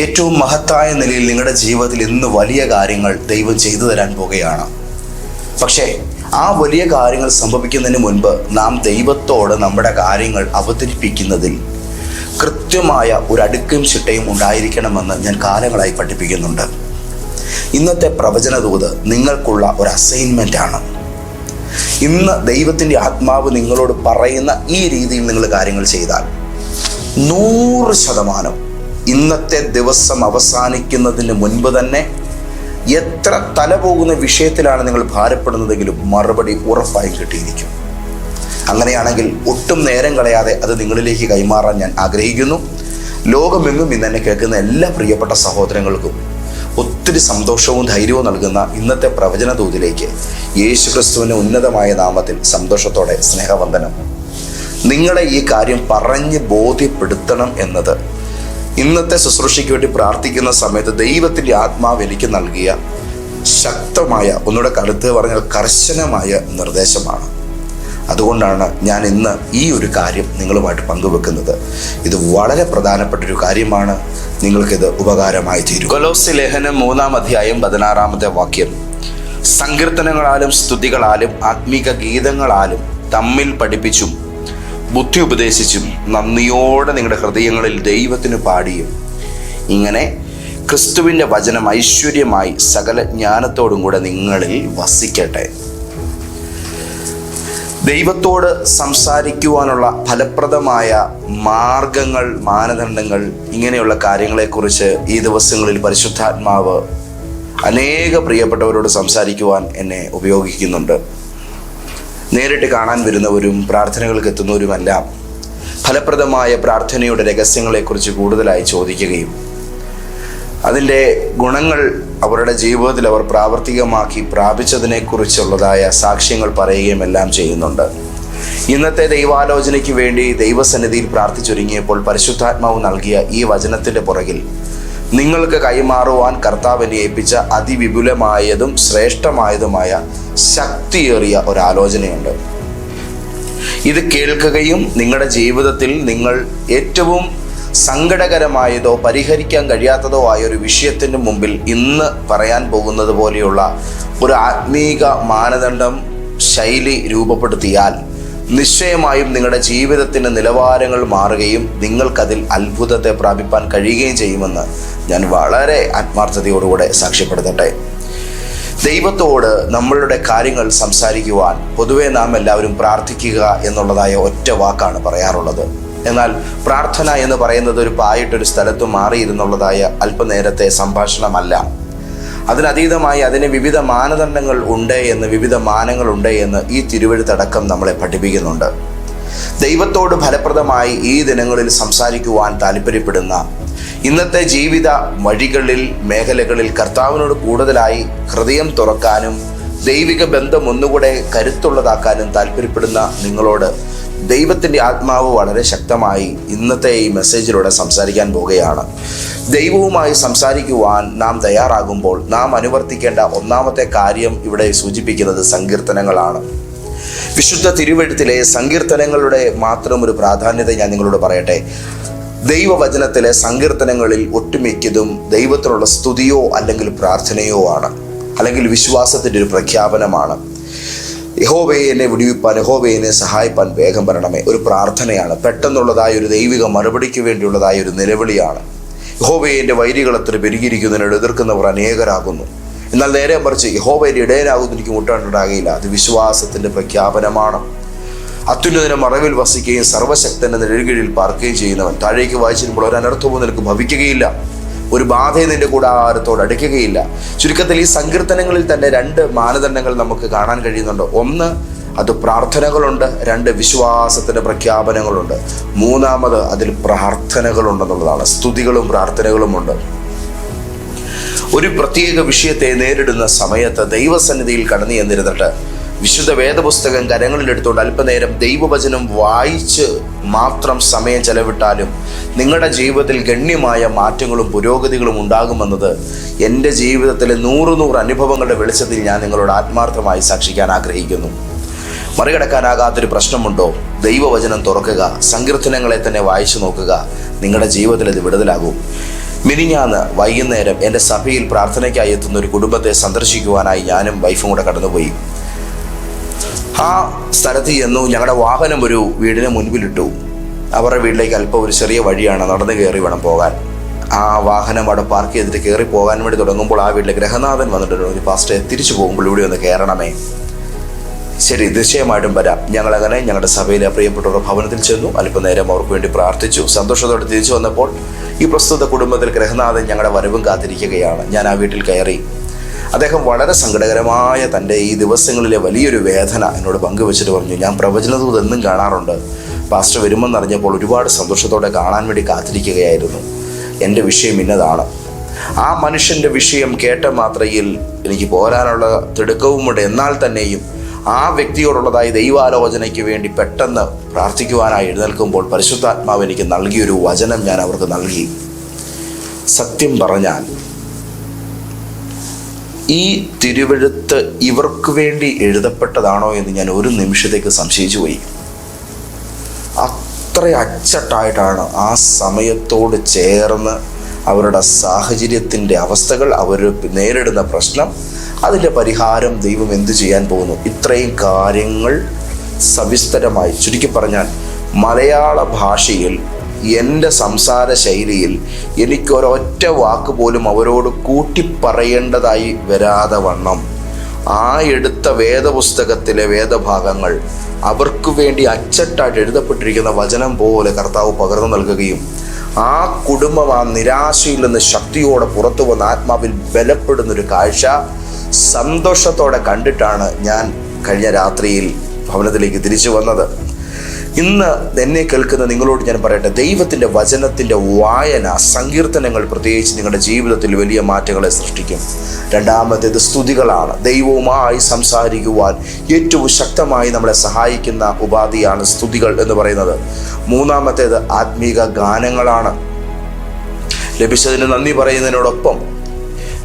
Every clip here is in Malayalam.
ഏറ്റവും മഹത്തായ നിലയിൽ നിങ്ങളുടെ ജീവിതത്തിൽ ഇന്ന് വലിയ കാര്യങ്ങൾ ദൈവം ചെയ്തു തരാൻ പോകുകയാണ്. പക്ഷേ ആ വലിയ കാര്യങ്ങൾ സംഭവിക്കുന്നതിന് മുൻപ് നാം ദൈവത്തോട് നമ്മുടെ കാര്യങ്ങൾ അവതരിപ്പിക്കുന്നതിൽ കൃത്യമായ ഒരു അടുക്കും ചിട്ടയും ഉണ്ടായിരിക്കണമെന്ന് ഞാൻ കാലങ്ങളായി പഠിപ്പിക്കുന്നുണ്ട്. ഇന്നത്തെ പ്രവചനദൂത് നിങ്ങൾക്കുള്ള ഒരു അസൈൻമെന്റ് ആണ്. ഇന്ന് ദൈവത്തിന്റെ ആത്മാവ് നിങ്ങളോട് പറയുന്ന ഈ രീതിയിൽ നിങ്ങൾ കാര്യങ്ങൾ ചെയ്താൽ നൂറ് ശതമാനം ഇന്നത്തെ ദിവസം അവസാനിക്കുന്നതിന് മുൻപ് തന്നെ എത്ര തല പോകുന്ന വിഷയത്തിലാണ് നിങ്ങൾ ഭാരപ്പെടുന്നതെങ്കിലും മറുപടി ഉറപ്പായി കിട്ടിയിരിക്കും. അങ്ങനെയാണെങ്കിൽ ഒട്ടും നേരം കളയാതെ അത് നിങ്ങളിലേക്ക് കൈമാറാൻ ഞാൻ ആഗ്രഹിക്കുന്നു. ലോകമെങ്ങും ഇന്ന് എന്നെ കേൾക്കുന്ന എല്ലാ പ്രിയപ്പെട്ട സഹോദരങ്ങൾക്കും ഒത്തിരി സന്തോഷവും ധൈര്യവും നൽകുന്ന ഇന്നത്തെ പ്രവചന ദൂതിലേക്ക് യേശു ക്രിസ്തുവിന്റെ ഉന്നതമായ നാമത്തിൽ സന്തോഷത്തോടെ സ്നേഹവന്ദനം. നിങ്ങളെ ഈ കാര്യം പറഞ്ഞ് ബോധ്യപ്പെടുത്തണം എന്നത് ഇന്നത്തെ ശുശ്രൂഷയ്ക്ക് വേണ്ടി പ്രാർത്ഥിക്കുന്ന സമയത്ത് ദൈവത്തിന്റെ ആത്മാവ് എനിക്ക് നൽകിയ ശക്തമായ ഒന്നുകൂടെ കടുത്ത് പറഞ്ഞാൽ കർശനമായ നിർദ്ദേശമാണ്. അതുകൊണ്ടാണ് ഞാൻ ഇന്ന് ഈ ഒരു കാര്യം നിങ്ങളുമായിട്ട് പങ്കുവെക്കുന്നത്. ഇത് വളരെ പ്രധാനപ്പെട്ട ഒരു കാര്യമാണ്. നിങ്ങൾക്കിത് ഉപകാരമായി തീരും. കൊലോസി ലേഖനം മൂന്നാം അധ്യായം പതിനാറാമത്തെ വാക്യം. സങ്കീർത്തനങ്ങളാലും സ്തുതികളാലും ആത്മീക ഗീതങ്ങളാലും തമ്മിൽ പഠിപ്പിച്ചും ബുദ്ധി ഉപദേശിച്ചും നന്ദിയോടെ നിങ്ങളുടെ ഹൃദയങ്ങളിൽ ദൈവത്തിന് പാടിയും. ഇങ്ങനെ ക്രിസ്തുവിന്റെ വചനം ഐശ്വര്യമായി സകല ജ്ഞാനത്തോടും കൂടെ നിങ്ങളിൽ വസിക്കട്ടെ. ദൈവത്തോട് സംസാരിക്കുവാനുള്ള ഫലപ്രദമായ മാർഗങ്ങൾ മാനദണ്ഡങ്ങൾ ഇങ്ങനെയുള്ള കാര്യങ്ങളെക്കുറിച്ച് ഈ ദിവസങ്ങളിൽ പരിശുദ്ധാത്മാവ് അനേക പ്രിയപ്പെട്ടവരോട് സംസാരിക്കുവാൻ എന്നെ ഉപയോഗിക്കുന്നുണ്ട്. നേരിട്ട് കാണാൻ വരുന്നവരും പ്രാർത്ഥനകൾക്ക് എത്തുന്നവരുമെല്ലാം ഫലപ്രദമായ പ്രാർത്ഥനയുടെ രഹസ്യങ്ങളെക്കുറിച്ച് കൂടുതലായി ചോദിക്കുകയും അതിന്റെ ഗുണങ്ങൾ അവരുടെ ജീവിതത്തിൽ അവർ പ്രാവർത്തികമാക്കി പ്രാപിച്ചതിനെക്കുറിച്ചുള്ളതായ സാക്ഷ്യങ്ങൾ പറയുകയും എല്ലാം ചെയ്യുന്നുണ്ട്. ഇന്നത്തെ ദൈവാലോചനയ്ക്ക് വേണ്ടി ദൈവസന്നിധിയിൽ പ്രാർത്ഥിച്ചൊരുങ്ങിയപ്പോൾ പരിശുദ്ധാത്മാവ് നൽകിയ ഈ വചനത്തിന്റെ പുറകിൽ നിങ്ങൾക്ക് കൈമാറുവാൻ കർത്താവിനെ ഏൽപ്പിച്ച അതിവിപുലമായതും ശ്രേഷ്ഠമായതുമായ ശക്തിയേറിയ ഒരാലോചനയുണ്ട്. ഇത് കേൾക്കുകയും നിങ്ങളുടെ ജീവിതത്തിൽ നിങ്ങൾ ഏറ്റവും സങ്കടകരമായതോ പരിഹരിക്കാൻ കഴിയാത്തതോ ആയ ഒരു വിഷയത്തിന് മുമ്പിൽ ഇന്ന് പറയാൻ പോകുന്നത് പോലെയുള്ള ഒരു ആത്മീക മാനദണ്ഡം ശൈലി രൂപപ്പെടുത്തിയാൽ നിശ്ചയമായും നിങ്ങളുടെ ജീവിതത്തിന്റെ നിലവാരങ്ങൾ മാറുകയും നിങ്ങൾക്കതിൽ അത്ഭുതത്തെ പ്രാപിപ്പാൻ കഴിയുകയും ചെയ്യുമെന്ന് ഞാൻ വളരെ ആത്മാർത്ഥതയോടുകൂടെ സാക്ഷ്യപ്പെടുത്തട്ടെ. ദൈവത്തോട് നമ്മളുടെ കാര്യങ്ങൾ സംസാരിക്കുവാൻ പൊതുവെ നാം എല്ലാവരും പ്രാർത്ഥിക്കുക എന്നുള്ളതായ ഒറ്റ വാക്കാണ് പറയാറുള്ളത്. എന്നാൽ പ്രാർത്ഥന എന്ന് പറയുന്നത് ഒരു പായിട്ടൊരു സ്ഥലത്ത് മാറിയിരുന്നുള്ളതായ അല്പനേരത്തെ സംഭാഷണമല്ല. അതിനതീതമായി അതിന് വിവിധ മാനദണ്ഡങ്ങൾ ഉണ്ട് എന്ന് വിവിധ മാനങ്ങൾ ഉണ്ട് എന്ന് ഈ തിരുവഴുത്തടക്കം നമ്മളെ പഠിപ്പിക്കുന്നുണ്ട്. ദൈവത്തോട് ഫലപ്രദമായി ഈ ദിനങ്ങളിൽ സംസാരിക്കുവാൻ താല്പര്യപ്പെടുന്ന ഇന്നത്തെ ജീവിത വഴികളിൽ മേഖലകളിൽ കർത്താവിനോട് കൂടുതലായി ഹൃദയം തുറക്കാനും ദൈവിക ബന്ധം ഒന്നുകൂടെ കരുത്തുള്ളതാക്കാനും താല്പര്യപ്പെടുന്ന നിങ്ങളോട് ദൈവത്തിന്റെ ആത്മാവ് വളരെ ശക്തമായി ഇന്നത്തെ ഈ മെസ്സേജിലൂടെ സംസാരിക്കാൻ പോവുകയാണ്. ദൈവവുമായി സംസാരിക്കുവാൻ നാം തയ്യാറാകുമ്പോൾ നാം അനുവർത്തിക്കേണ്ട ഒന്നാമത്തെ കാര്യം ഇവിടെ സൂചിപ്പിക്കുന്നത് സങ്കീർത്തനങ്ങളാണ്. വിശുദ്ധ തിരുവഴുത്തിലെ സങ്കീർത്തനങ്ങളുടെ മാത്രം ഒരു പ്രാധാന്യത ഞാൻ നിങ്ങളോട് പറയട്ടെ. ദൈവവചനത്തിലെ സങ്കീർത്തനങ്ങളിൽ ഒട്ടുമിക്കതും ദൈവത്തിനുള്ള സ്തുതിയോ അല്ലെങ്കിൽ പ്രാർത്ഥനയോ ആണ്. അല്ലെങ്കിൽ വിശ്വാസത്തിന്റെ ഒരു പ്രഖ്യാപനമാണ്. യഹോവയെ എന്നെ വിടുവിപ്പാൻ യഹോവയെ എന്നെ സഹായിപ്പാൻ വേഗം വരണമേ. ഒരു പ്രാർത്ഥനയാണ്. പെട്ടെന്നുള്ളതായ ഒരു ദൈവിക മറുപടിക്ക് വേണ്ടിയുള്ളതായ ഒരു നിലവിളിയാണ്. യഹോവയെ എന്റെ വൈരികൾ അത്ര പെരുകിയിരിക്കുന്നതിനോട് എതിർക്കുന്നവർ അനേകരാകുന്നു. എന്നാൽ നേരെ മറിച്ച് യഹോവയുടെ ഇടയനാകുന്നു എനിക്ക് മുട്ടാണ്ടുണ്ടാകില്ല അത് വിശ്വാസത്തിന്റെ പ്രഖ്യാപനമാണ്. അത്യുന്നതിനെ മറവിൽ വസിക്കുകയും സർവശക്തനെ നിഴൽകീഴിൽ പാർക്കുകയും ചെയ്യുന്നവൻ. താഴേക്ക് വായിച്ചിരുമ്പോൾ ഒരു അനർത്ഥവും നിനക്ക് ഭവിക്കുകയില്ല. ഒരു ബാധയും നിന്റെ കൂടാരത്തോട് അടുക്കുകയില്ല. ചുരുക്കത്തിൽ ഈ സങ്കീർത്തനങ്ങളിൽ തന്നെ രണ്ട് മാനദണ്ഡങ്ങൾ നമുക്ക് കാണാൻ കഴിയുന്നുണ്ട്. ഒന്ന് അത് പ്രാർത്ഥനകളുണ്ട്. രണ്ട് വിശ്വാസത്തിന്റെ പ്രഖ്യാപനങ്ങളുണ്ട്. മൂന്നാമത് അതിൽ പ്രാർത്ഥനകളുണ്ടെന്നുള്ളതാണ്. സ്തുതികളും പ്രാർത്ഥനകളുമുണ്ട്. ഒരു പ്രത്യേക വിഷയത്തെ നേരിടുന്ന സമയത്ത് ദൈവസന്നിധിയിൽ കടന്നു ചെന്നിരുന്നിട്ട് വിശുദ്ധ വേദപുസ്തകം കരങ്ങളിലെടുത്തുകൊണ്ട് അല്പനേരം ദൈവവചനം വായിച്ച് മാത്രം സമയം ചെലവിട്ടാലും നിങ്ങളുടെ ജീവിതത്തിൽ ഗണ്യമായ മാറ്റങ്ങളും പുരോഗതികളും ഉണ്ടാകുമെന്നത് എന്റെ ജീവിതത്തിലെ നൂറ് നൂറ് അനുഭവങ്ങളുടെ വെളിച്ചത്തിൽ ഞാൻ നിങ്ങളോട് ആത്മാർത്ഥമായി സാക്ഷിക്കാൻ ആഗ്രഹിക്കുന്നു. മറികടക്കാനാകാത്തൊരു പ്രശ്നമുണ്ടോ? ദൈവവചനം തുറക്കുക സങ്കീർത്തനങ്ങളെ തന്നെ വായിച്ചു നോക്കുക നിങ്ങളുടെ ജീവിതത്തിൽ ഇത് വിടുതലാകും. മിനിഞ്ഞാന്ന് വൈകുന്നേരം എന്റെ സഭയിൽ പ്രാർത്ഥനയ്ക്കായി എത്തുന്ന ഒരു കുടുംബത്തെ സന്ദർശിക്കുവാനായി ഞാനും വൈഫും കൂടെ കടന്നുപോയി. ആ സ്ഥലത്ത് ചെന്നു ഞങ്ങളുടെ വാഹനം ഒരു വീടിന് മുൻപിലിട്ടു. അവരുടെ വീട്ടിലേക്ക് അല്പം ഒരു ചെറിയ വഴിയാണ് നടന്നു കയറി വേണം പോകാൻ. ആ വാഹനം അവിടെ പാർക്ക് ചെയ്തിട്ട് കയറി പോകാൻ വേണ്ടി തുടങ്ങുമ്പോൾ ആ വീട്ടിലെ ഗ്രഹനാഥൻ വന്നിട്ട് ഒരു ഫാസ്റ്റ് തിരിച്ചു പോകുമ്പോൾ ഇവിടെ ഒന്ന് കയറണമേ ശരി നിശ്ചയമായിട്ടും വരാം. ഞങ്ങളങ്ങനെ ഞങ്ങളുടെ സഭയിലെ പ്രിയപ്പെട്ടവരുടെ ഭവനത്തിൽ ചെന്നു. അല്പനേരം അവർക്ക് വേണ്ടി പ്രാർത്ഥിച്ചു. സന്തോഷത്തോടെ തിരിച്ചു വന്നപ്പോൾ ഈ പ്രസ്തുത കുടുംബത്തിൽ ഗ്രഹനാഥൻ ഞങ്ങളുടെ വരവും കാത്തിരിക്കുകയാണ്. ഞാൻ ആ വീട്ടിൽ കയറി. അദ്ദേഹം വളരെ സങ്കടകരമായ തന്റെ ഈ ദിവസങ്ങളിലെ വലിയൊരു വേദന എന്നോട് പങ്കുവെച്ചിട്ട് പറഞ്ഞു ഞാൻ പ്രവചനദൂത് എന്നും കാണാറുണ്ട്. പാസ്റ്റർ വരുമെന്നറിഞ്ഞപ്പോൾ ഒരുപാട് സന്തോഷത്തോടെ കാണാൻ വേണ്ടി കാത്തിരിക്കുകയായിരുന്നു. എന്റെ വിഷയം ഇന്നതാണ്. ആ മനുഷ്യന്റെ വിഷയം കേട്ട മാത്രയിൽ എനിക്ക് പോരാനുള്ള തിടുക്കവുമുണ്ട് എന്നാൽ തന്നെയും ആ വ്യക്തിയോടുള്ളതായി ദൈവാലോചനയ്ക്ക് വേണ്ടി പെട്ടെന്ന് പ്രാർത്ഥിക്കുവാനായി എഴുന്നേൽക്കുമ്പോൾ പരിശുദ്ധാത്മാവ് എനിക്ക് നൽകിയൊരു വചനം ഞാൻ അവർക്ക് നൽകി. സത്യം പറഞ്ഞാൽ ഈ തിരുവെഴുത്ത് ഇവർക്ക് വേണ്ടി എഴുതപ്പെട്ടതാണോ എന്ന് ഞാൻ ഒരു നിമിഷത്തേക്ക് സംശയിച്ചു പോയി. അത്ര അച്ചട്ടായിട്ടാണ് ആ സമയത്തോട് ചേർന്ന് അവരുടെ സാഹചര്യത്തിന്റെ അവസ്ഥകൾ അവർ നേരിടുന്ന പ്രശ്നം അതിന്റെ പരിഹാരം ദൈവം എന്തു ചെയ്യാൻ പോകുന്നു. ഇത്രയും കാര്യങ്ങൾ സവിസ്തരമായി ചുരുക്കി പറഞ്ഞാൽ മലയാള ഭാഷയിൽ എന്റെ സംസാര ശൈലിയിൽ എനിക്കൊരൊറ്റ വാക്ക് പോലും അവരോട് കൂട്ടിപ്പറയേണ്ടതായി വരാതെ വണ്ണം. ആ എടുത്ത വേദപുസ്തകത്തിലെ വേദഭാഗങ്ങൾ അവർക്ക് വേണ്ടി അച്ചട്ടായിട്ട് എഴുതപ്പെട്ടിരിക്കുന്ന വചനം പോലെ കർത്താവ് പകർന്നു നൽകുകയും ആ കുടുംബം ആ നിരാശയിൽ നിന്ന് ശക്തിയോടെ പുറത്തു വന്ന ആത്മാവിൽ ബലപ്പെടുന്നൊരു കാഴ്ച സന്തോഷത്തോടെ കണ്ടിട്ടാണ് ഞാൻ കഴിഞ്ഞ രാത്രിയിൽ ഭവനത്തിലേക്ക് തിരിച്ചു വന്നത്. ഇന്ന് എന്നെ കേൾക്കുന്ന നിങ്ങളോട് ഞാൻ പറയട്ടെ ദൈവത്തിന്റെ വചനത്തിന്റെ വായന സങ്കീർത്തനങ്ങൾ പ്രത്യേകിച്ച് നിങ്ങളുടെ ജീവിതത്തിൽ വലിയ മാറ്റങ്ങളെ സൃഷ്ടിക്കും. രണ്ടാമത്തേത് സ്തുതികളാണ്. ദൈവവുമായി സംസാരിക്കുവാൻ ഏറ്റവും ശക്തമായി നമ്മളെ സഹായിക്കുന്ന ഉപാധിയാണ് സ്തുതികൾ എന്ന് പറയുന്നത്. മൂന്നാമത്തേത് ആത്മീക ഗാനങ്ങളാണ്. ലഭിച്ചതിന് നന്ദി പറയുന്നതിനോടൊപ്പം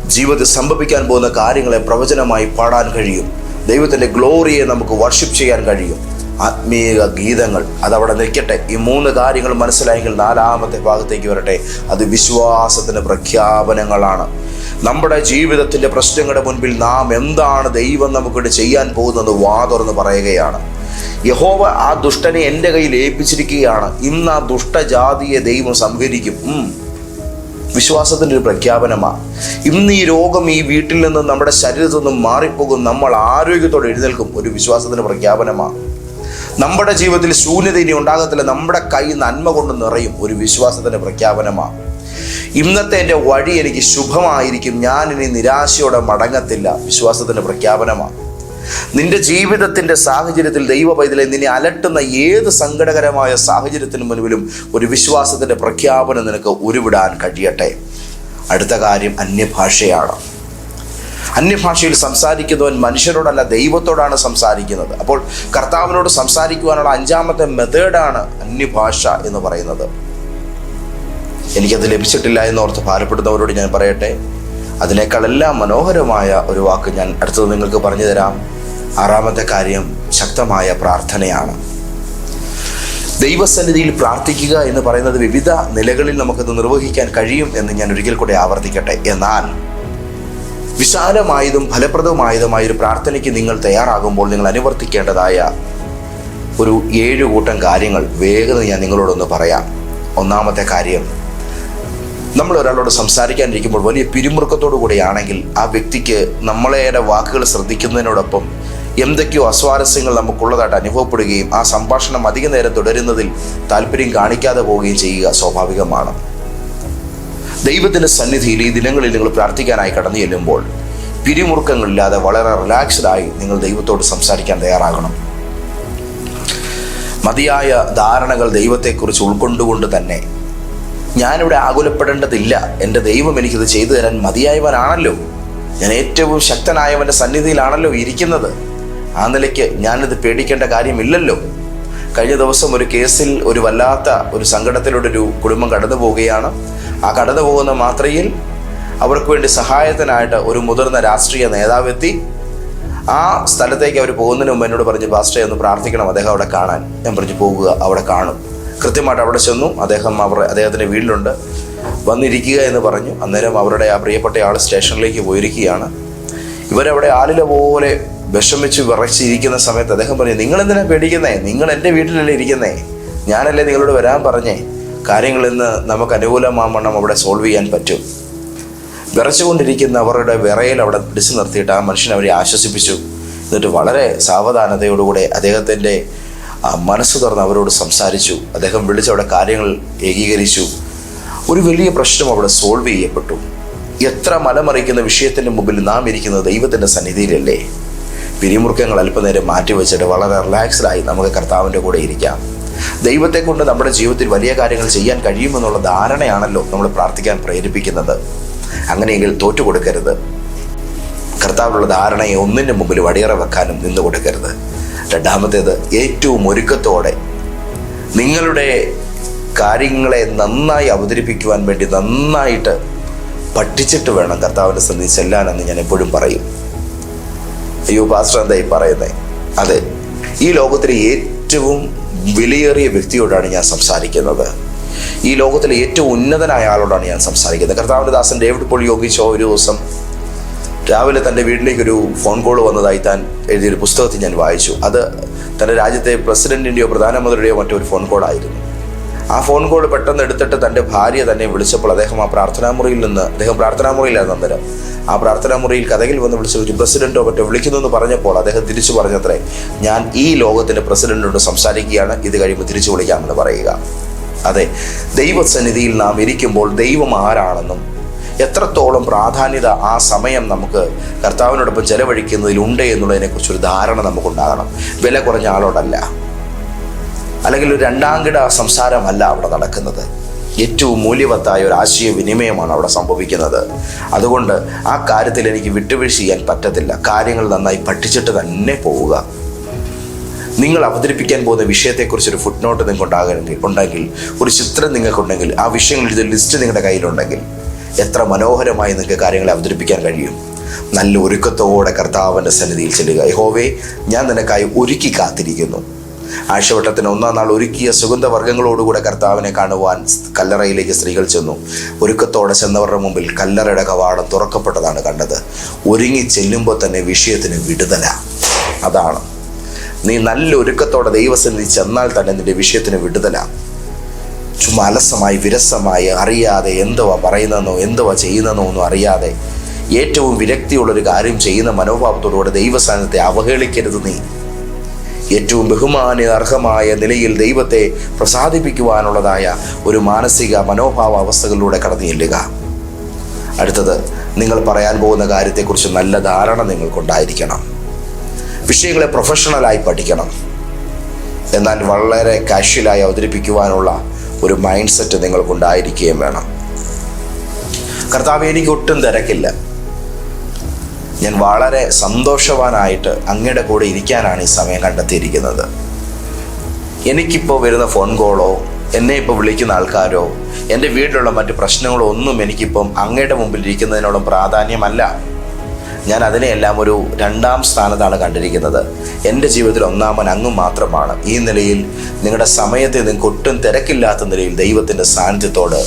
ജീവിതത്തിൽ സംഭവിക്കാൻ പോകുന്ന കാര്യങ്ങളെ പ്രവചനമായി പാടാൻ കഴിയും. ദൈവത്തിന്റെ ഗ്ലോറിയെ നമുക്ക് വർഷിപ്പ് ചെയ്യാൻ കഴിയും. ആത്മീയ ഗീതങ്ങൾ. അതവിടെ നിൽക്കട്ടെ. ഈ മൂന്ന് കാര്യങ്ങൾ മനസ്സിലായെങ്കിൽ നാലാമത്തെ ഭാഗത്തേക്ക് വരട്ടെ. അത് വിശ്വാസത്തിന്റെ പ്രഖ്യാപനങ്ങളാണ്. നമ്മുടെ ജീവിതത്തിന്റെ പ്രശ്നങ്ങളുടെ മുൻപിൽ നാം എന്താണ് ദൈവം നമുക്കിവിടെ ചെയ്യാൻ പോകുന്നത് വാതുറന്ന് പറയുകയാണ്. യഹോവ ആ ദുഷ്ടനെ എന്റെ കയ്യിൽ ഏൽപ്പിച്ചിരിക്കുകയാണ്. ഇന്ന് ആ ദുഷ്ടജാതിയെ ദൈവം സംഹരിക്കും. വിശ്വാസത്തിന്റെ ഒരു പ്രഖ്യാപനമാണ് ഇന്ന് ഈ രോഗം ഈ വീട്ടിൽ നിന്ന് നമ്മുടെ ശരീരത്തിൽ നിന്നും മാറിപ്പോകും. നമ്മൾ ആരോഗ്യത്തോടെ എഴുന്നേൽക്കും. ഒരു വിശ്വാസത്തിന്റെ പ്രഖ്യാപനമാണ് നമ്മുടെ ജീവിതത്തിൽ ശൂന്യത ഇനി ഉണ്ടാകത്തില്ല. നമ്മുടെ കൈ നന്മ കൊണ്ട് നിറയും ഒരു വിശ്വാസത്തിന്റെ പ്രഖ്യാപനമാണ്. ഇന്നത്തെ എന്റെ വഴി എനിക്ക് ശുഭമായിരിക്കും. ഞാൻ ഇനി നിരാശയോടെ മടങ്ങത്തില്ല. വിശ്വാസത്തിന്റെ പ്രഖ്യാപനമാണ്. നിന്റെ ജീവിതത്തിന്റെ സാഹചര്യത്തിൽ ദൈവ പൈതലെ നിന്നെ അലട്ടുന്ന ഏത് സങ്കടകരമായ സാഹചര്യത്തിന് മുൻപിലും ഒരു വിശ്വാസത്തിന്റെ പ്രഖ്യാപനം നിനക്ക് ഉരുവിടാൻ കഴിയട്ടെ. അടുത്ത കാര്യം അന്യഭാഷയാണ്. അന്യഭാഷയിൽ സംസാരിക്കുന്നവൻ മനുഷ്യരോടല്ല ദൈവത്തോടാണ് സംസാരിക്കുന്നത്. അപ്പോൾ കർത്താവിനോട് സംസാരിക്കുവാനുള്ള അഞ്ചാമത്തെ മെത്തേഡാണ് അന്യഭാഷ എന്ന് പറയുന്നത്. എനിക്കത് ലഭിച്ചിട്ടില്ല എന്നോർത്ത് ഭാരപ്പെടുന്നവരോട് ഞാൻ പറയട്ടെ. അതിനേക്കാളെല്ലാം മനോഹരമായ ഒരു വാക്ക് ഞാൻ അടുത്തത് നിങ്ങൾക്ക് പറഞ്ഞു തരാം. ആറാമത്തെ കാര്യം ശക്തമായ പ്രാർത്ഥനയാണ്. ദൈവസന്നിധിയിൽ പ്രാർത്ഥിക്കുക എന്ന് പറയുന്നത് വിവിധ നിലകളിൽ നമുക്കത് നിർവഹിക്കാൻ കഴിയും എന്ന് ഞാൻ ഒരിക്കൽ കൂടെ ആവർത്തിക്കട്ടെ. എന്നാൽ വിശാലമായതും ഫലപ്രദമായതുമായ ഒരു പ്രാർത്ഥനയ്ക്ക് നിങ്ങൾ തയ്യാറാകുമ്പോൾ നിങ്ങൾ അനുവർത്തിക്കേണ്ടതായ ഒരു ഏഴ് കൂട്ടം കാര്യങ്ങൾ വേഗത ഞാൻ നിങ്ങളോടൊന്ന് പറയാം. ഒന്നാമത്തെ കാര്യം നമ്മൾ ഒരാളോട് സംസാരിക്കാനിരിക്കുമ്പോൾ വലിയ പിരിമുറുക്കത്തോടു കൂടിയാണെങ്കിൽ ആ വ്യക്തിക്ക് നമ്മളേടെ വാക്കുകൾ ശ്രദ്ധിക്കുന്നതിനോടൊപ്പം എന്തൊക്കെയോ അസ്വാരസ്യങ്ങൾ നമുക്കുള്ളതായിട്ട് അനുഭവപ്പെടുകയും ആ സംഭാഷണം അധിക നേരം തുടരുന്നതിൽ താല്പര്യം കാണിക്കാതെ പോവുകയും ചെയ്യുക സ്വാഭാവികമാണ്. ദൈവത്തിന്റെ സന്നിധിയിൽ ഈ ദിനങ്ങളിൽ നിങ്ങൾ പ്രാർത്ഥിക്കാനായി കടന്നു ചെല്ലുമ്പോൾ പിരിമുറുക്കങ്ങളില്ലാതെ വളരെ റിലാക്സ്ഡായി നിങ്ങൾ ദൈവത്തോട് സംസാരിക്കാൻ തയ്യാറാകണം. മതിയായ ധാരണകൾ ദൈവത്തെക്കുറിച്ച് ഉൾക്കൊണ്ടുകൊണ്ട് തന്നെ ഞാനിവിടെ ആകുലപ്പെടേണ്ടതില്ല. എന്റെ ദൈവം എനിക്കിത് ചെയ്തു തരാൻ മതിയായവനാണല്ലോ. ഞാൻ ഏറ്റവും ശക്തനായവന്റെ സന്നിധിയിലാണല്ലോ ഇരിക്കുന്നത്. ആ നിലയ്ക്ക് ഞാനിത് പേടിക്കേണ്ട കാര്യമില്ലല്ലോ. കഴിഞ്ഞ ദിവസം ഒരു കേസിൽ ഒരു വല്ലാത്ത ഒരു സങ്കടത്തിലൂടെ ഒരു കുടുംബം കടന്നു പോവുകയാണ് ആ കടന്നു പോകുന്ന മാത്രയിൽ അവർക്ക് വേണ്ടി സഹായത്തിനായിട്ട് ഒരു മുതിർന്ന രാഷ്ട്രീയ നേതാവെത്തി ആ സ്ഥലത്തേക്ക് അവർ പോകുന്നതിന് മുമ്പ് എന്നോട് പറഞ്ഞു പാസ്റ്റേ ഒന്ന് പ്രാർത്ഥിക്കണം അദ്ദേഹം അവിടെ കാണാൻ. ഞാൻ പറഞ്ഞു പോകുക അവിടെ കാണും. കൃത്യമായിട്ട് അവിടെ ചെന്നു. അദ്ദേഹം അവർ അദ്ദേഹത്തിന്റെ വീട്ടിലുണ്ട്. വന്നിരിക്കുക എന്ന് പറഞ്ഞു. അന്നേരം അവരുടെ ആ പ്രിയപ്പെട്ട ആൾ സ്റ്റേഷനിലേക്ക് പോയിരിക്കുകയാണ്. ഇവരവിടെ ആലില പോലെ വിഷമിച്ച് വിറച്ചിരിക്കുന്ന സമയത്ത് അദ്ദേഹം പറഞ്ഞു നിങ്ങൾ എന്തിനാ പേടിക്കുന്നേ? നിങ്ങൾ എന്റെ വീട്ടിലല്ലേ ഇരിക്കുന്നേ? ഞാനല്ലേ നിങ്ങളോട് വരാൻ പറഞ്ഞേ? കാര്യങ്ങൾ ഇന്ന് നമുക്ക് അനുകൂലമാവണ്ണം അവിടെ സോൾവ് ചെയ്യാൻ പറ്റും. വിറച്ചുകൊണ്ടിരിക്കുന്ന അവരുടെ വിറയിൽ അവിടെ പിടിച്ചു നിർത്തിയിട്ട് ആ മനുഷ്യൻ അവരെ ആശ്വസിപ്പിച്ചു. എന്നിട്ട് വളരെ സാവധാനതയോടുകൂടെ അദ്ദേഹത്തിന്റെ മനസ്സ് തുറന്ന് അവരോട് സംസാരിച്ചു. അദ്ദേഹം വിളിച്ച് അവിടെ കാര്യങ്ങൾ ഏകീകരിച്ചു. ഒരു വലിയ പ്രശ്നം അവിടെ സോൾവ് ചെയ്യപ്പെട്ടു. എത്ര മലമറിക്കുന്ന വിഷയത്തിന്റെ മുമ്പിൽ നാം ഇരിക്കുന്നത് ദൈവത്തിന്റെ സന്നിധിയിലല്ലേ? പിരിമുറുക്കങ്ങൾ അല്പനേരം മാറ്റിവെച്ചിട്ട് വളരെ റിലാക്സ്ഡായി നമുക്ക് കർത്താവിന്റെ കൂടെ ഇരിക്കാം. ദൈവത്തെ കൊണ്ട് നമ്മുടെ ജീവിതത്തിൽ വലിയ കാര്യങ്ങൾ ചെയ്യാൻ കഴിയുമെന്നുള്ള ധാരണയാണല്ലോ നമ്മൾ പ്രാർത്ഥിക്കാൻ പ്രേരിപ്പിക്കുന്നത്. അങ്ങനെയെങ്കിൽ തോറ്റു കൊടുക്കരുത്. കർത്താവിലുള്ള ധാരണയെ ഒന്നിന്റെ മുമ്പിൽ വടിയറ വെക്കാനും നിന്ന് കൊടുക്കരുത്. രണ്ടാമത്തേത് ഏറ്റവും ഒരുക്കത്തോടെ നിങ്ങളുടെ കാര്യങ്ങളെ നന്നായി അവതരിപ്പിക്കുവാൻ വേണ്ടി നന്നായിട്ട് പഠിച്ചിട്ട് വേണം കർത്താവിന്റെ സന്ധി ചെല്ലാനെന്ന് ഞാൻ എപ്പോഴും പറയും. അയ്യോ പാസ്റ്റർ എന്തായി പറയുന്നത് അതെ ഈ ലോകത്തിലെ ഏറ്റവും വിലയേറിയ വ്യക്തിയോടാണ് ഞാൻ സംസാരിക്കുന്നത്. ഈ ലോകത്തിലെ ഏറ്റവും ഉന്നതനായ ആളോടാണ് ഞാൻ സംസാരിക്കുന്നത്. കർത്താവിന്റെ ദാസൻ ഡേവിഡ് പോൾ യോഗിച്ചോ ഒരു ദിവസം രാവിലെ തന്റെ വീട്ടിലേക്ക് ഒരു ഫോൺ കോൾ വന്നതായി താൻ എഴുതിയൊരു പുസ്തകത്തിൽ ഞാൻ വായിച്ചു. അത് തന്റെ രാജ്യത്തെ പ്രസിഡന്റിന്റെയോ പ്രധാനമന്ത്രിയുടെയോ മറ്റൊരു ഫോൺ കോളായിരുന്നു ആ ഫോൺ കോൾ പെട്ടെന്ന് എടുത്തിട്ട് തന്റെ ഭാര്യ തന്നെ വിളിച്ചപ്പോൾ അദ്ദേഹം ആ പ്രാർത്ഥനാ മുറിയിൽ നിന്ന് അദ്ദേഹം പ്രാർത്ഥനാ മുറിയിലായിരുന്നു അന്നേരം. ആ പ്രാർത്ഥനാ മുറിയിൽ കഥകിൽ വന്ന് വിളിച്ച ഒരു പ്രസിഡന്റോ മറ്റോ വിളിക്കുന്നു എന്ന് പറഞ്ഞപ്പോൾ അദ്ദേഹം തിരിച്ചു പറഞ്ഞത്രേ ഞാൻ ഈ ലോകത്തിന്റെ പ്രസിഡന്റിനോട് സംസാരിക്കുകയാണ്. ഇത് കഴിയുമ്പോൾ തിരിച്ചു വിളിക്കാമെന്ന് പറയുക. അതെ ദൈവസന്നിധിയിൽ നാം ഇരിക്കുമ്പോൾ ദൈവം ആരാണെന്നും എത്രത്തോളം പ്രാധാന്യത ആ സമയം നമുക്ക് കർത്താവിനോടൊപ്പം ചെലവഴിക്കുന്നതിൽ ഉണ്ട് എന്നുള്ളതിനെക്കുറിച്ചൊരു ധാരണ നമുക്കുണ്ടാകണം. വില കുറഞ്ഞ ആളോടല്ല. അല്ലെങ്കിൽ ഒരു രണ്ടാംകിട സംസാരമല്ല അവിടെ നടക്കുന്നത്. ഏറ്റവും മൂല്യവത്തായ ഒരു ആശയവിനിമയമാണ് അവിടെ സംഭവിക്കുന്നത്. അതുകൊണ്ട് ആ കാര്യത്തിൽ എനിക്ക് വിട്ടുവീഴ്ച ചെയ്യാൻ പറ്റത്തില്ല. കാര്യങ്ങൾ നന്നായി പഠിച്ചിട്ട് തന്നെ പോവുക. നിങ്ങൾ അവതരിപ്പിക്കാൻ പോകുന്ന വിഷയത്തെക്കുറിച്ച് ഒരു ഫുട് നോട്ട് നിങ്ങൾക്ക് ഉണ്ടാകണമെങ്കിൽ ഉണ്ടെങ്കിൽ ഒരു ചിത്രം നിങ്ങൾക്കുണ്ടെങ്കിൽ ആ വിഷയങ്ങൾ ഇത് ലിസ്റ്റ് നിങ്ങളുടെ കയ്യിലുണ്ടെങ്കിൽ എത്ര മനോഹരമായി നിങ്ങൾക്ക് കാര്യങ്ങളെ അവതരിപ്പിക്കാൻ കഴിയും. നല്ല ഒരുക്കത്തോടെ കർത്താവിന്റെ സന്നിധിയിൽ ചെല്ലുക. യഹോവേ ഞാൻ നിനക്കായി ഒരുക്കി കാത്തിരിക്കുന്നു. ആഴ്ചവട്ടത്തിന് ഒന്നാം നാൾ ഒരുക്കിയ സുഗന്ധവർഗങ്ങളോടുകൂടെ കർത്താവിനെ കാണുവാൻ കല്ലറയിലേക്ക് സ്ത്രീകൾ ചെന്നു. ഒരുക്കത്തോടെ ചെന്നവരുടെ മുമ്പിൽ കല്ലറയുടെ കവാടം തുറക്കപ്പെട്ടതാണ് കണ്ടത്. ഒരുങ്ങി ചെല്ലുമ്പോൾ തന്നെ വിഷയത്തിന് വിടുതല. അതാണ്. നീ നല്ല ഒരുക്കത്തോടെ ദൈവസന്നിധി ചെന്നാൽ തന്നെ നിന്റെ വിഷയത്തിന് വിടുതല. ചുമ്മാ അലസമായി വിരസമായി അറിയാതെ എന്തുവാ പറയുന്നതെന്നോ എന്തുവാ ചെയ്യുന്നതെന്നോ ഒന്നും അറിയാതെ ഏറ്റവും വിരക്തിയുള്ളൊരു കാര്യം ചെയ്യുന്ന മനോഭാവത്തോടുകൂടെ ദൈവസ്ഥാനത്തെ അവഹേളിക്കരുത് നീ. ഏറ്റവും ബഹുമാന അർഹമായ നിലയിൽ ദൈവത്തെ പ്രസാദിപ്പിക്കുവാനുള്ളതായ ഒരു മാനസിക മനോഭാവ അവസ്ഥകളിലൂടെ കടന്നു ചെല്ലുക. അടുത്തത് നിങ്ങൾ പറയാൻ പോകുന്ന കാര്യത്തെക്കുറിച്ച് നല്ല ധാരണ നിങ്ങൾക്കുണ്ടായിരിക്കണം. വിഷയങ്ങളെ പ്രൊഫഷണലായി പഠിക്കണം. എന്നാൽ വളരെ കാഷ്വലായി അവതരിപ്പിക്കുവാനുള്ള ഒരു മൈൻഡ് സെറ്റ് നിങ്ങൾക്കുണ്ടായിരിക്കുകയും വേണം. കർത്താവ് എനിക്ക് ഒട്ടും തിരക്കില്ല. ഞാൻ വളരെ സന്തോഷവാനായിട്ട് അങ്ങയുടെ കൂടെ ഇരിക്കാനാണ് ഈ സമയം കണ്ടെത്തിയിരിക്കുന്നത്. എനിക്കിപ്പോൾ വരുന്ന ഫോൺ കോളോ എന്നെ ഇപ്പോൾ വിളിക്കുന്ന ആൾക്കാരോ എന്റെ വീട്ടിലുള്ള മറ്റ് പ്രശ്നങ്ങളോ ഒന്നും എനിക്കിപ്പം അങ്ങയുടെ മുമ്പിൽ ഇരിക്കുന്നതിനോളം പ്രാധാന്യമല്ല. ഞാൻ അതിനെയെല്ലാം ഒരു രണ്ടാം സ്ഥാനത്താണ് കണ്ടിരിക്കുന്നത്. എന്റെ ജീവിതത്തിൽ ഒന്നാമൻ അങ്ങ് മാത്രമാണ്. ഈ നിലയിൽ നിങ്ങളുടെ സമയത്തെ നിങ്ങൾക്ക് ഒട്ടും തിരക്കില്ലാത്ത നിലയിൽ ദൈവത്തിന്റെ സാന്നിധ്യത്തോട്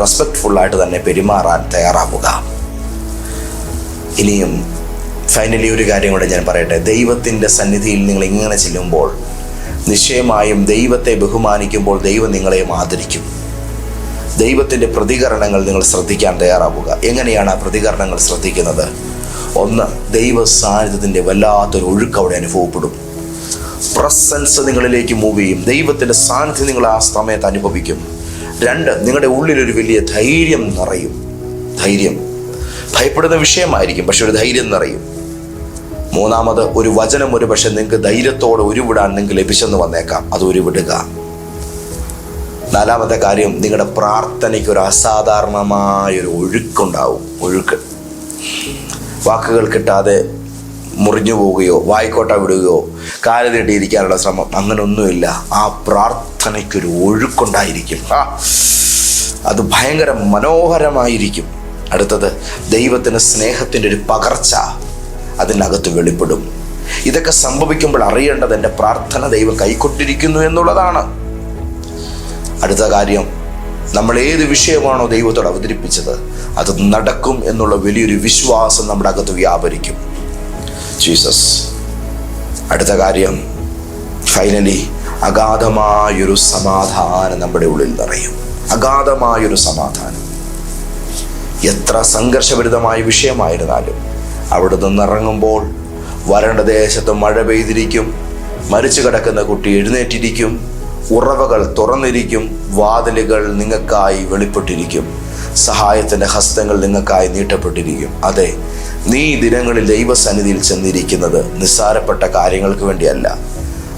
റെസ്പെക്റ്റ്ഫുള്ളായിട്ട് തന്നെ പെരുമാറാൻ തയ്യാറാവുക. ഇനിയും ഫൈനലി ഒരു കാര്യം കൂടെ ഞാൻ പറയട്ടെ. ദൈവത്തിന്റെ സന്നിധിയിൽ നിങ്ങൾ ഇങ്ങനെ ചെല്ലുമ്പോൾ നിശ്ചയമായും ദൈവത്തെ ബഹുമാനിക്കുമ്പോൾ ദൈവം നിങ്ങളെ ആദരിക്കും. ദൈവത്തിന്റെ പ്രതികരണങ്ങൾ നിങ്ങൾ ശ്രദ്ധിക്കാൻ തയ്യാറാവുക. എങ്ങനെയാണ് ആ പ്രതികരണങ്ങൾ ശ്രദ്ധിക്കുന്നത്? ഒന്ന് ദൈവ സാന്നിധ്യത്തിന്റെ വല്ലാത്തൊരു ഒഴുക്ക് അവിടെ അനുഭവപ്പെടും. പ്രസൻസ് നിങ്ങളിലേക്ക് മൂവ് ചെയ്യും. ദൈവത്തിന്റെ സാന്നിധ്യം നിങ്ങൾ ആ സമയത്ത് അനുഭവിക്കും. രണ്ട് നിങ്ങളുടെ ഉള്ളിലൊരു വലിയ ധൈര്യം നിറയും. ധൈര്യം. ഭയപ്പെടുന്ന വിഷയമായിരിക്കും പക്ഷെ ഒരു ധൈര്യം നിറയും. മൂന്നാമത് ഒരു വചനം ഒരു പക്ഷെ നിങ്ങൾക്ക് ധൈര്യത്തോടെ ഉരുവിടാൻ നിങ്ങൾക്ക് ലഭിച്ചെന്ന് വന്നേക്കാം അത് ഉരുവിടുക. നാലാമത്തെ കാര്യം നിങ്ങളുടെ പ്രാർത്ഥനയ്ക്ക് ഒരു അസാധാരണമായൊരു ഒഴുക്കുണ്ടാവും ഒഴുക്ക്. വാക്കുകൾ കിട്ടാതെ മുറിഞ്ഞു പോവുകയോ വായിക്കോട്ട വിടുകയോ കാൽ നീട്ടിയിരിക്കാനുള്ള ശ്രമം അങ്ങനൊന്നുമില്ല. ആ പ്രാർത്ഥനയ്ക്കൊരു ഒഴുക്കുണ്ടായിരിക്കും. അത് ഭയങ്കര മനോഹരമായിരിക്കും. അടുത്തത് ദൈവത്തിന് സ്നേഹത്തിന്റെ ഒരു പകർച്ച അതിനകത്ത് വെളിപ്പെടും. ഇതൊക്കെ സംഭവിക്കുമ്പോൾ അറിയേണ്ടത് എന്റെ പ്രാർത്ഥന ദൈവം കൈക്കൊണ്ടിരിക്കുന്നു എന്നുള്ളതാണ്. അടുത്ത കാര്യം നമ്മൾ ഏത് വിഷയമാണോ ദൈവത്തോട് അവതരിപ്പിച്ചത് അത് നടക്കും എന്നുള്ള വലിയൊരു വിശ്വാസം നമ്മുടെ അകത്ത് വ്യാപരിക്കും. ജീസസ്. അടുത്ത കാര്യം ഫൈനലി അഗാധമായൊരു സമാധാനം നമ്മുടെ ഉള്ളിൽ നിറയും. അഗാധമായൊരു സമാധാനം. എത്ര സംഘർഷഭരിതമായ വിഷയമായിരുന്നാലും അവിടെ നിന്നിറങ്ങുമ്പോൾ വരണ്ട ദേശത്ത് മഴ പെയ്തിരിക്കും മരിച്ചു കിടക്കുന്ന കുട്ടി എഴുന്നേറ്റിരിക്കും ഉറവകൾ തുറന്നിരിക്കും വാതിലുകൾ നിങ്ങൾക്കായി വെളിപ്പെട്ടിരിക്കും സഹായത്തിന്റെ ഹസ്തങ്ങൾ നിങ്ങൾക്കായി നീട്ടപ്പെട്ടിരിക്കും. അതെ നീ ദിനങ്ങളിൽ ദൈവസന്നിധിയിൽ ചെന്നിരിക്കുന്നത് നിസ്സാരപ്പെട്ട കാര്യങ്ങൾക്ക് വേണ്ടിയല്ല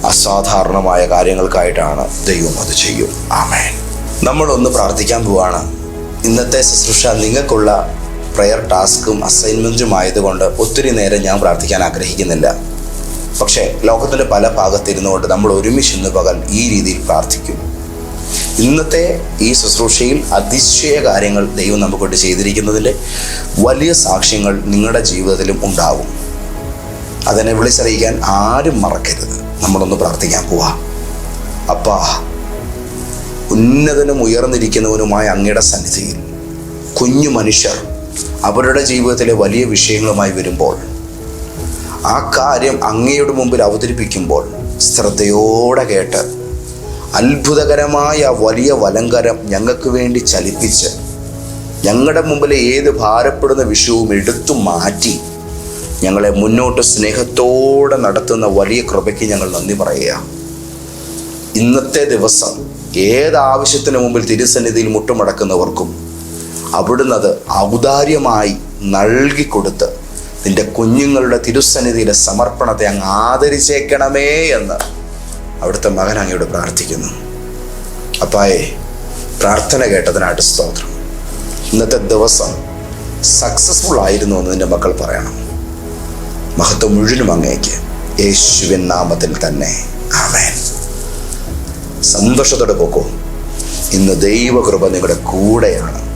അസാധാരണമായ കാര്യങ്ങൾക്കായിട്ടാണ് ദൈവം അത് ചെയ്യും. ആമേൻ. നമ്മളൊന്ന് പ്രാർത്ഥിക്കാൻ പോവാണ്. ഇന്നത്തെ ശുശ്രൂഷ നിങ്ങൾക്കുള്ള പ്രയർ ടാസ്കും അസൈൻമെന്റും ആയതുകൊണ്ട് ഒത്തിരി നേരം ഞാൻ പ്രാർത്ഥിക്കാൻ ആഗ്രഹിക്കുന്നില്ല. പക്ഷേ ലോകത്തിന്റെ പല ഭാഗത്തിരുന്നുകൊണ്ട് നമ്മൾ ഒരുമിച്ച് ഇന്ന് പകൽ ഈ രീതിയിൽ പ്രാർത്ഥിക്കും. ഇന്നത്തെ ഈ ശുശ്രൂഷയിൽ അതിശയ കാര്യങ്ങൾ ദൈവം നമുക്കൊണ്ട് ചെയ്തിരിക്കുന്നതിന്റെ വലിയ സാക്ഷ്യങ്ങൾ നിങ്ങളുടെ ജീവിതത്തിലും ഉണ്ടാവും. അതിനെ വിളിച്ചറിയിക്കാൻ ആരും മറക്കരുത്. നമ്മളൊന്ന് പ്രാർത്ഥിക്കാൻ പോവാ. അപ്പാ ഉന്നതനും ഉയർന്നിരിക്കുന്നവനുമായ അങ്ങയുടെ സന്നിധിയിൽ കുഞ്ഞു മനുഷ്യർ അവരുടെ ജീവിതത്തിലെ വലിയ വിഷയങ്ങളുമായി വരുമ്പോൾ ആ കാര്യം അങ്ങയുടെ മുമ്പിൽ അവതരിപ്പിക്കുമ്പോൾ ശ്രദ്ധയോടെ കേട്ട് അത്ഭുതകരമായ വലിയ വലങ്കരം ഞങ്ങൾക്ക് വേണ്ടി ചലിപ്പിച്ച് ഞങ്ങളുടെ മുമ്പിലെ ഏത് ഭാരപ്പെടുന്ന വിഷയവും എടുത്തു മാറ്റി ഞങ്ങളെ മുന്നോട്ട് സ്നേഹത്തോടെ നടത്തുന്ന വലിയ കൃപയ്ക്ക് ഞങ്ങൾ നന്ദി പറയുക ഇന്നത്തെ ദിവസം ഏത് ആവശ്യത്തിന് മുമ്പിൽ തിരുസന്നിധിയിൽ മുട്ടുമടക്കുന്നവർക്കും അവിടുന്ന് അത് ഔദാര്യമായി നൽകിക്കൊടുത്ത് നിന്റെ കുഞ്ഞുങ്ങളുടെ തിരുസന്നിധിയിലെ സമർപ്പണത്തെ അങ്ങ് ആദരിച്ചേക്കണമേ എന്ന് അവിടുത്തെ മകൻ അങ്ങയോട് പ്രാർത്ഥിക്കുന്നു. അപ്പായെ പ്രാർത്ഥന കേട്ടതിനായിട്ട് സ്തോത്രം. ഇന്നത്തെ ദിവസം സക്സസ്ഫുൾ ആയിരുന്നു എന്ന് നിന്റെ മക്കൾ പറയണം. മഹത്വം മുഴുവനും അങ്ങേക്ക്. യേശുവിൻ നാമത്തിൽ തന്നെ. ആമേൻ. സന്തോഷത്തോടെ പോക്കോ. ഇന്ന് ദൈവകൃപ നിങ്ങളുടെ കൂടെയാണ്.